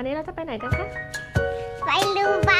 วันนี้เราจะไปไหนกันคะ ไปดูบา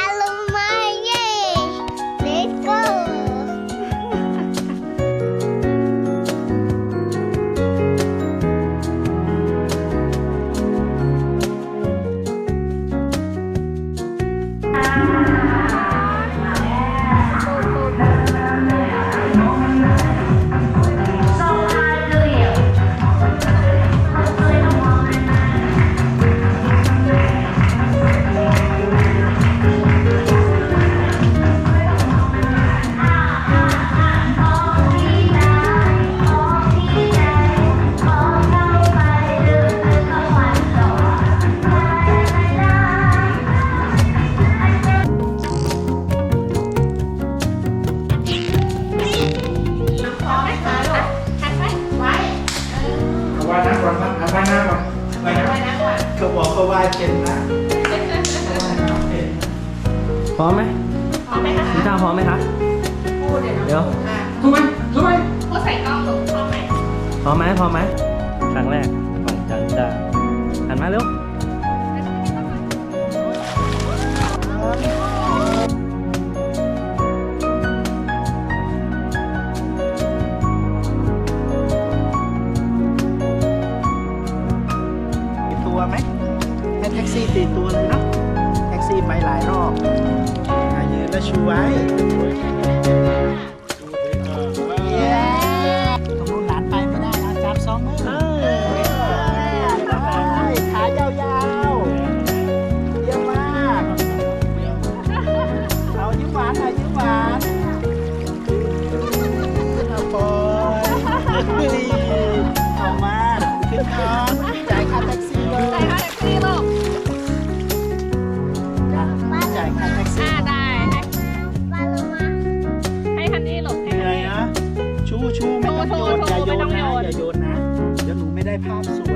าว่ายน้ำก่อนครับเอาว่ายน้ำก่อนว่ายน้ำเขาบอกเขาว่ายเป็นนะเขาว่ายน้ำเป็นพร้อมไหมพร้อมไหมคะคุณจ้าพร้อมไหมคะเดี๋ยวทุกไหมทุกไหมพูดใส่กล้องหนูพร้อมไหมพร้อมไหมพร้อมไหมครั้งแรกของจันจ้าหันมาเร็ว ตัวไหมให้แท็กซี่ตีตัวเลยเนาะแท็กซี่ไปหลายรอบอะยืนแล้วชูไว้ capsule.